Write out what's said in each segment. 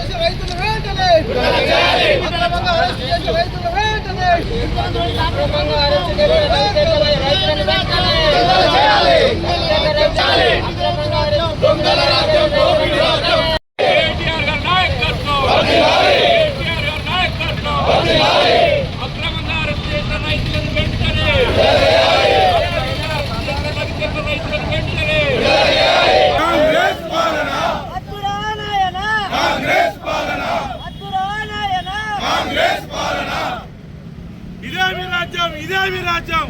అక్రమంగా రైతులు వెంటనే! అక్రమంగా అరెస్ట్ రైతులు వెంటనే! అక్రమంగా అరెస్ట్ రైతులను వెంటనే అక్రమంగా అరెస్ట్ కేటీఆర్ గారి నాయకత్వం కేటీఆర్ గారి నాయకత్వం అక్రమంగా అరెస్ట్ చేసిన రైతులను వెంటనే అక్రమంగా చేసిన రైతులను వెంటనే అద్భుతానాయన కాంగ్రెస్ పాలన అద్భుతానాయన ఇదే మీ రాజ్యం ఇదే మీ రాజ్యం.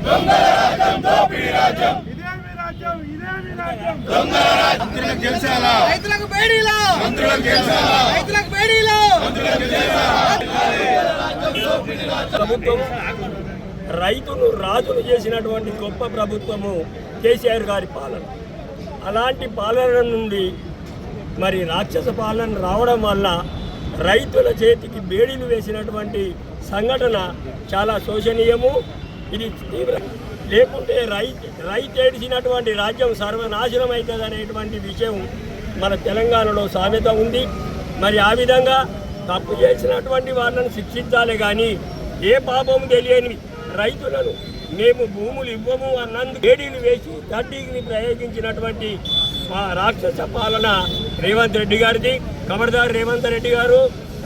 రైతులకు బేడీలో రైతులకు బేడీలో ప్రభుత్వం రైతును రాజును చేసినటువంటి గొప్ప ప్రభుత్వము కేసీఆర్ గారి పాలన. అలాంటి పాలన నుండి మరి రాక్షస పాలన రావడం వల్ల రైతుల చేతికి బేడీలు వేసినటువంటి సంఘటన చాలా శోచనీయము ఇది తీవ్ర లేకుంటే రైతు రైతు ఏడిచినటువంటి రాజ్యం సర్వనాశనం అవుతుంది అనేటువంటి విషయం మన తెలంగాణలో సామెత ఉంది. మరి ఆ విధంగా తప్పు చేసినటువంటి వాళ్ళని శిక్షించాలి కానీ ఏ పాపం తెలియని రైతులను మేము భూములు ఇవ్వము అన్నందుకు వేడీలు వేసి తడ్డీని ప్రయోగించినటువంటి రాక్షస పాలన రేవంత్ రెడ్డి గారిది. ఖబర్దార్ రేవంత్ రెడ్డి గారు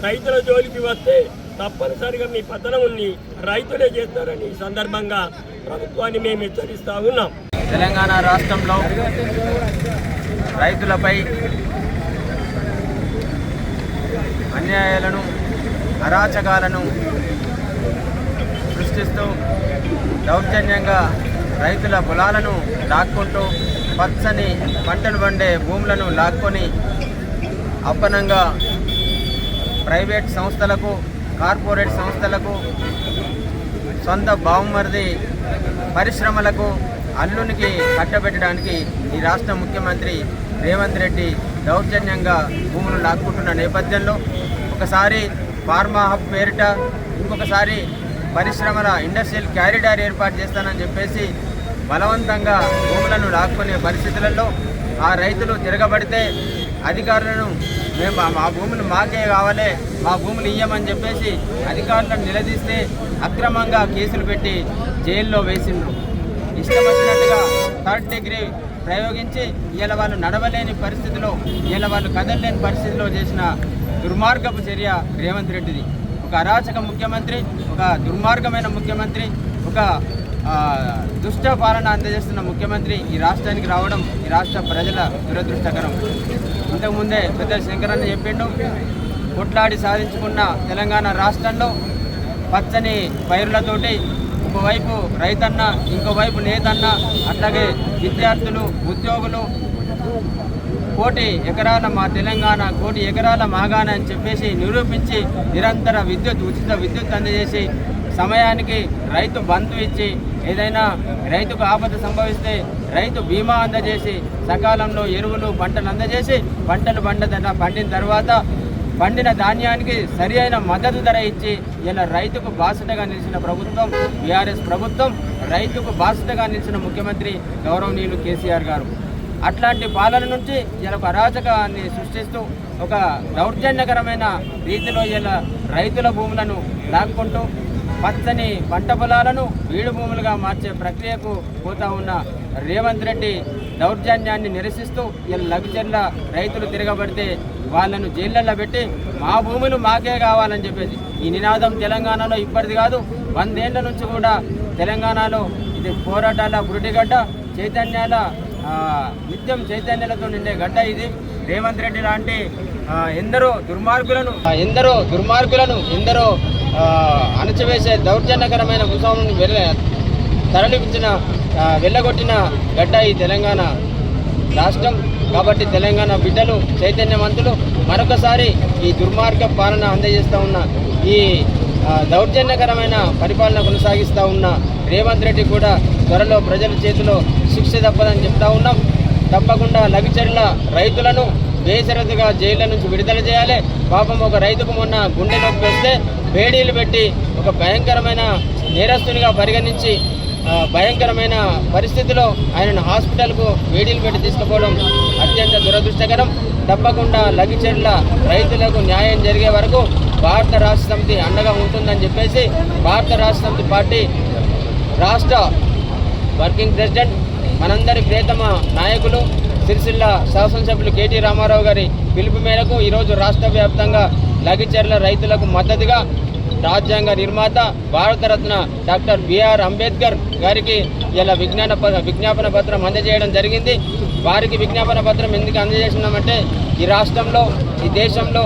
రైతుల జోలికి వస్తే తప్పనిసరిగా మీ పతనముని రైతులే చేస్తారని ఈ సందర్భంగా ప్రభుత్వాన్ని మేము హెచ్చరిస్తా ఉన్నాం. తెలంగాణ రాష్ట్రంలో రైతులపై అన్యాయాలను అరాచకాలను సృష్టిస్తూ దౌర్జన్యంగా రైతుల పొలాలను లాక్కుంటూ పచ్చని పంటలు పండే భూములను లాక్కొని అప్పనంగా ప్రైవేట్ సంస్థలకు కార్పొరేట్ సంస్థలకు సొంత బావుమరిది పరిశ్రమలకు అల్లునికి కట్టబెట్టడానికి ఈ రాష్ట్ర ముఖ్యమంత్రి రేవంత్ రెడ్డి దౌర్జన్యంగా భూములు లాక్కుంటున్న నేపథ్యంలో ఒకసారి ఫార్మా హబ్ పేరిట ఇంకొకసారి పరిశ్రమల ఇండస్ట్రియల్ క్యారిడార్ ఏర్పాటు చేస్తానని చెప్పేసి బలవంతంగా భూములను లాక్కునే పరిస్థితులలో ఆ రైతులు తిరగబడితే అధికారులను మేము మా- భూములు మాకే కావాలి మా భూములు ఇయ్యమని చెప్పేసి అధికారులను నిలదీస్తే అక్రమంగా కేసులు పెట్టి జైల్లో వేసిండ్రు. ఇష్టం వచ్చినట్టుగా థర్డ్ డిగ్రీ ప్రయోగించి ఇలా వాళ్ళు నడవలేని పరిస్థితిలో ఇలా వాళ్ళు కదలలేని పరిస్థితిలో చేసిన దుర్మార్గపు చర్య రేవంత్ రెడ్డిది. ఒక అరాచక ముఖ్యమంత్రి ఒక దుర్మార్గమైన ముఖ్యమంత్రి ఒక దుష్ట పాలన అందజేస్తున్న ముఖ్యమంత్రి ఈ రాష్ట్రానికి రావడం ఈ రాష్ట్ర ప్రజల దురదృష్టకరం. ఇంతకుముందే పెద్ద శంకరన్న చెప్పిండు కొట్లాడి సాధించుకున్న తెలంగాణ రాష్ట్రంలో పచ్చని పైరులతోటి ఒకవైపు రైతన్న ఇంకోవైపు నేతన్న అట్లాగే విద్యార్థులు ఉద్యోగులు కోటి ఎకరాల మా తెలంగాణ కోటి ఎకరాల మాగాణ అని చెప్పేసి నిరూపించి నిరంతర విద్యుత్ ఉచిత విద్యుత్ అందజేసి సమయానికి రైతు బంధు ఇచ్చి ఏదైనా రైతుకు ఆపద సంభవిస్తే రైతు బీమా అందజేసి సకాలంలో ఎరువులు పంటలు అందజేసి పంటలు పండదన్న పండిన తర్వాత పండిన ధాన్యానికి సరి అయిన మద్దతు ధర ఇచ్చి ఇలా రైతుకు బాసటగా నిలిచిన ప్రభుత్వం బీఆర్ఎస్ ప్రభుత్వం రైతుకు బాసటగా నిలిచిన ముఖ్యమంత్రి గౌరవనీయులు కేసీఆర్ గారు. అట్లాంటి పాలన నుంచి ఇలా ఒక అరాచకాన్ని సృష్టిస్తూ ఒక దౌర్జన్యకరమైన రీతిలో ఇలా రైతుల భూములను లాక్కుంటూ పచ్చని పంట పొలాలను బీడు భూములుగా మార్చే ప్రక్రియకు పోతా ఉన్న రేవంత్ రెడ్డి దౌర్జన్యాన్ని నిరసిస్తూ ఇలా లఘుచర్ల రైతులు తిరగబడితే వాళ్ళను జైళ్ళల్లో పెట్టి మా భూములు మాకే కావాలని చెప్పేసి ఈ నినాదం తెలంగాణలో ఇప్పటిది కాదు వందేళ్ళ నుంచి కూడా తెలంగాణలో ఇది పోరాటాల గురిటిగడ్డ చైతన్యాల నిత్యం చైతన్యాలతో నిండే గడ్డ ఇది. రేవంత్ రెడ్డి లాంటి ఎందరో దుర్మార్గులను ఎందరో దుర్మార్గులను ఎందరో అణచివేసే దౌర్జన్యకరమైన ముసామును వెళ్ళ తరలిపించిన వెళ్ళగొట్టిన గడ్డ ఈ తెలంగాణ రాష్ట్రం. కాబట్టి తెలంగాణ బిడ్డలు చైతన్యవంతులు మరొకసారి ఈ దుర్మార్గ పాలన అందజేస్తూ ఉన్న ఈ దౌర్జన్యకరమైన పరిపాలన కొనసాగిస్తూ ఉన్న రేవంత్ రెడ్డి కూడా త్వరలో ప్రజల చేతిలో శిక్ష తప్పదని చెప్తా ఉన్నాం. తప్పకుండా లఘుచర్ల రైతులను బేసరతుగా జైళ్ళ నుంచి విడుదల చేయాలి. పాపం ఒక రైతుకు మొన్న గుండె నొప్పి వస్తే పెట్టి ఒక భయంకరమైన నేరస్తునిగా పరిగణించి భయంకరమైన పరిస్థితిలో ఆయనను హాస్పిటల్కు వేడీలు పెట్టి తీసుకుపోవడం అత్యంత దురదృష్టకరం. తప్పకుండా లగిచెట్ల రైతులకు న్యాయం జరిగే వరకు భారత రాష్ట్ర సమితి అండగా ఉంటుందని చెప్పేసి భారత రాష్ట్ర సమితి పార్టీ రాష్ట్ర వర్కింగ్ ప్రెసిడెంట్ మనందరి ప్రియతమ నాయకులు సిరిసిల్ల శాసనసభ్యులు కేటీ రామారావు గారి పిలుపు మేరకు ఈరోజు రాష్ట్ర వ్యాప్తంగా లగిచర్ల రైతులకు మద్దతుగా రాజ్యాంగ నిర్మాత భారతరత్న డాక్టర్ బిఆర్ అంబేద్కర్ గారికి ఇలా విజ్ఞాన విజ్ఞాపన పత్రం అందజేయడం జరిగింది. వారికి విజ్ఞాపన పత్రం ఎందుకు అందజేసినామంటే ఈ రాష్ట్రంలో ఈ దేశంలో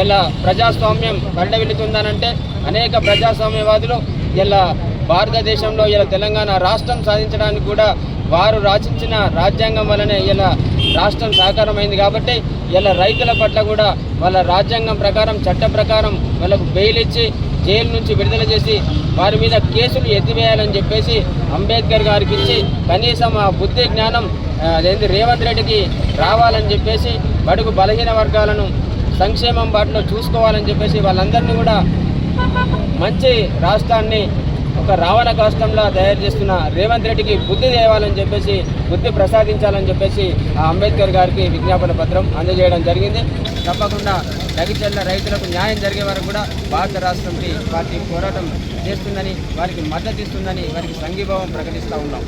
ఇలా ప్రజాస్వామ్యం కండవిల్లుతుందనంటే అనేక ప్రజాస్వామ్యవాదులు ఇలా భారతదేశంలో ఇలా తెలంగాణ రాష్ట్రం సాధించడానికి కూడా వారు రచించిన రాజ్యాంగం వలనే ఇలా రాష్ట్రం సాకారమైంది కాబట్టి ఇలా రైతుల పట్ల కూడా వాళ్ళ రాజ్యాంగం ప్రకారం చట్ట ప్రకారం వాళ్ళకు బెయిల్ ఇచ్చి జైలు నుంచి విడుదల చేసి వారి మీద కేసులు ఎత్తివేయాలని చెప్పేసి అంబేద్కర్ గారికి ఇచ్చి కనీసం ఆ బుద్ధి జ్ఞానం ఆ, అదేంటి రేవంత్ రెడ్డికి రావాలని చెప్పేసి బడుగు బలహీన వర్గాలను సంక్షేమం బాటలో చూసుకోవాలని చెప్పేసి వాళ్ళందరినీ కూడా మంచి రాష్ట్రాన్ని ఒక రావణ కాష్టంలా తయారు చేస్తున్న రేవంత్ రెడ్డికి బుద్ధి తేవాలని చెప్పేసి బుద్ధి ప్రసాదించాలని చెప్పేసి ఆ అంబేద్కర్ గారికి విజ్ఞాపన పత్రం అందజేయడం జరిగింది. తప్పకుండా లగిచెల్ల రైతులకు న్యాయం జరిగే వరకు కూడా భారత రాష్ట్రంకి పార్టీ పోరాటం చేస్తుందని వారికి మద్దతు ఇస్తుందని వారికి సంఘీభావం ప్రకటిస్తూ ఉన్నాం.